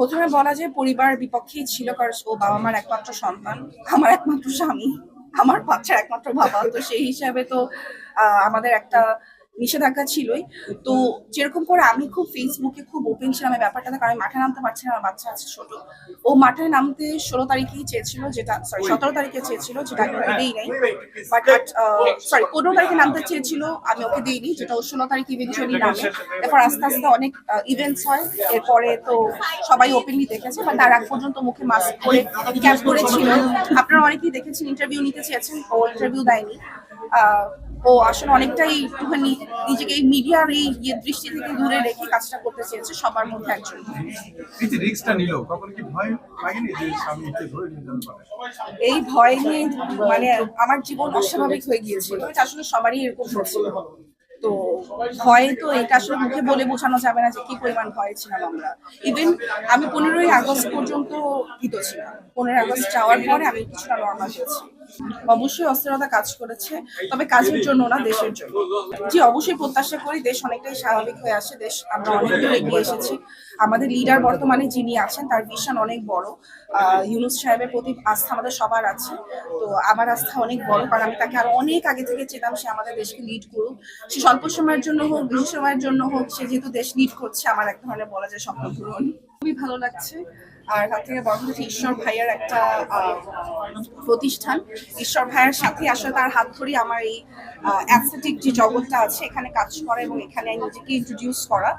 প্রথমে বলা যায় পরিবার বিপক্ষেই ছিল, কারণ ও বাবা মার একমাত্র সন্তান, আমার একমাত্র স্বামী, আমার বাচ্চার একমাত্র বাবা। তো সেই হিসাবে তো আমাদের একটা নিষেধাজ্ঞা ছিলই। তো যেরকম করে আমি খুব ফেসবুকে খুব ওপেন ছিলাম এই ব্যাপারটাতে, কারণ আমি মাঠে নামতে পারছি না, আমার বাচ্চা আছে ছোট। ও মাঠে নামতে ষোলো তারিখেই চেয়েছিল, যেটা সরি সতেরো তারিখে চেয়েছিল, যেটা আমি দিই নাই বাট সরি পনেরো তারিখে নামতে চেয়েছিল, আমি ওকে দিইনি, যেটা ও ষোলো তারিখ ইভেনচুয়ালি নামে। এরপর আস্তে আস্তে অনেক ইভেন্টস হয়। এরপরে তো সবাই ওপেনলি দেখেছে বা তার আগ পর্যন্ত মুখে মাস্ক পরে ক্যাপ করেছিল। আপনারা অনেকেই দেখেছেন ইন্টারভিউ নিতে চেয়েছেন, ও ইন্টারভিউ দেয়নি। ও আসলে অনেকটাই একটুখানি নিজেকে এই মিডিয়ার এই ইয়ে দৃষ্টি থেকে দূরে রেখে কাজটা করতে চেয়েছে সবার মধ্যে একজন। এই যে রিস্কটা নিল। তখন কি ভয় লাগেনি যে স্বামীকে ধরে নিয়ে এই ভয় নিয়ে মানে আমার জীবন অস্বাভাবিক হয়ে গিয়েছিল। এটা আসলে সবারই এরকম তো ভয় তো এটা আসলে মুখে বলে বোঝানো যাবে না যে কি পরিমাণ ভয় ছিলাম আমরা। ইভেন আমি পনেরোই আগস্ট পর্যন্ত ভীত ছিলাম। পনেরোই আগস্ট যাওয়ার পরে আমি কিছুটা নর্মাল হয়েছি। অবশ্যই অস্থিরতা কাজ করেছে, তবে কাজের জন্য না, দেশের জন্য। জি, অবশ্যই প্রত্যাশা করি দেশ অনেকটাই স্বাভাবিক হয়ে আসে। দেশ, আমরা অনেক দূর এগিয়ে এসেছি। আমাদের লিডার বর্তমানে যিনি আছেন, তার ভিশন অনেক বড়। ইউনুস সাহেবের প্রতি আস্থা আমাদের সবার আছে। তো আমার আস্থা অনেক বড়, কারণ আমি তাকে আরও অনেক আগে থেকে চেতাম সে আমাদের দেশকে লিড করুক। সে স্বল্প সময়ের জন্য হোক, বেশি সময়ের জন্য হোক, সে যেহেতু দেশ লিড করছে, আমার এক ধরনের বলা যায় স্বপ্ন পূরণ। খুবই ভালো লাগছে। আর তার থেকে বড় হচ্ছে ঈশ্বর ভাইয়ের একটা প্রতিষ্ঠান। ঈশ্বর ভাইয়ের সাথে আসলে তার হাত ধরেই আমার এই অ্যাথলেটিক যে জগৎটা আছে, এখানে কাজ করা এবং এখানে নিজেকে ইন্ট্রোডিউস করা।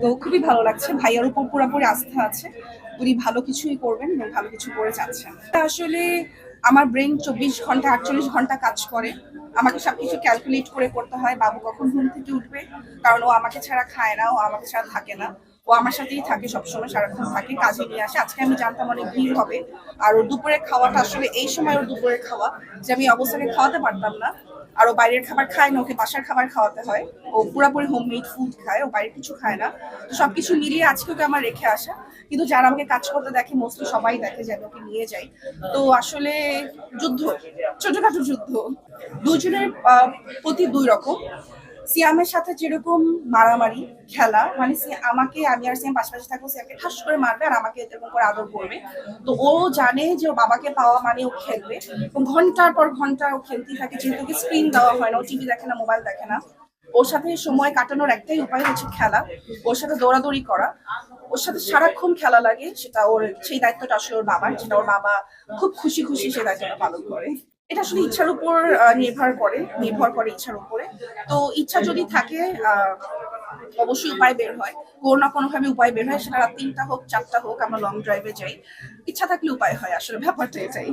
তো খুবই ভালো লাগছে। ভাইয়ের উপর পুরোপুরি আস্থা আছে। উনি ভালো কিছুই করবেন এবং ভালো কিছু করে যাচ্ছেন। আসলে আমার ব্রেন চব্বিশ ঘণ্টা, আটচল্লিশ ঘণ্টা কাজ করে। আমাকে সবকিছু ক্যালকুলেট করে করতে হয়, বাবু কখন ঘুম থেকে উঠবে? কারণ ও আমাকে ছাড়া খায় না, ও আমাকে ছাড়া থাকে না। ও আমার সাথেই থাকে, সবসময় সারাক্ষণ থাকে, কাজে নিয়ে আসে। আজকে আমি জানতাম অনেক ভিড় হবে। আর ওর দুপুরে খাওয়াটা আসলে এই সময় ওর দুপুরে খাওয়া, যে আমি অবস্থাকে খাওয়াতে পারতাম না। আর ও বাইরের খাবার খায় না, ওকে বাসার খাবার খাওয়াতে হয়। ও পুরোপুরি হোমমেড ফুড খায়, ও বাইরের কিছু খায় না। তো সবকিছু মিলিয়ে আজকে ওকে আমার রেখে আসা। কিন্তু যারা আমাকে কাজ করতে দেখে মোস্টলি সবাই দেখে যে ওকে নিয়ে যাই। তো আসলে যুদ্ধ, ছোটখাটো যুদ্ধ। দুজনের প্রতি দুই রকম। সিয়ামের সাথে যেরকম মারামারি, খেলা মানে আমাকে, আমি আর সিয়াম পাশাপাশি থাকব, সিয়ামকে ঠাস করে মারবে আর আমাকে এরকম করে আদর করবে। তো ও জানে যে ও বাবাকে পাওয়া মানে ও খেলবে। ঘণ্টার পর ঘণ্টা ও খেলতেই থাকে, যেহেতু স্ক্রিন দেওয়া হয় না, ও টিভি দেখে না মোবাইল দেখে না। ওর সাথে সময় কাটানোর একটাই উপায় হচ্ছে খেলা। ওর সাথে দৌড়াদৌড়ি করা। ওর সাথে সারাক্ষণ খেলা লাগে, সেটা ওর, সেই দায়িত্বটা আসলে ওর বাবার, যেটা ওর বাবা খুব খুশি খুশি সেই দায়িত্বটা পালন করে। এটা আসলে ইচ্ছার উপর নির্ভর করে নির্ভর করে ইচ্ছার উপরে। তো ইচ্ছা যদি থাকে অবশ্যই উপায় বের হয়। কোনো না কোনো ভাবে উপায় বের হয়, সেটা তিনটা হোক, চারটা হোক, আমরা লং ড্রাইভে যাই। ইচ্ছা থাকলে উপায় হয়, আসলে ব্যাপারটা এটাই।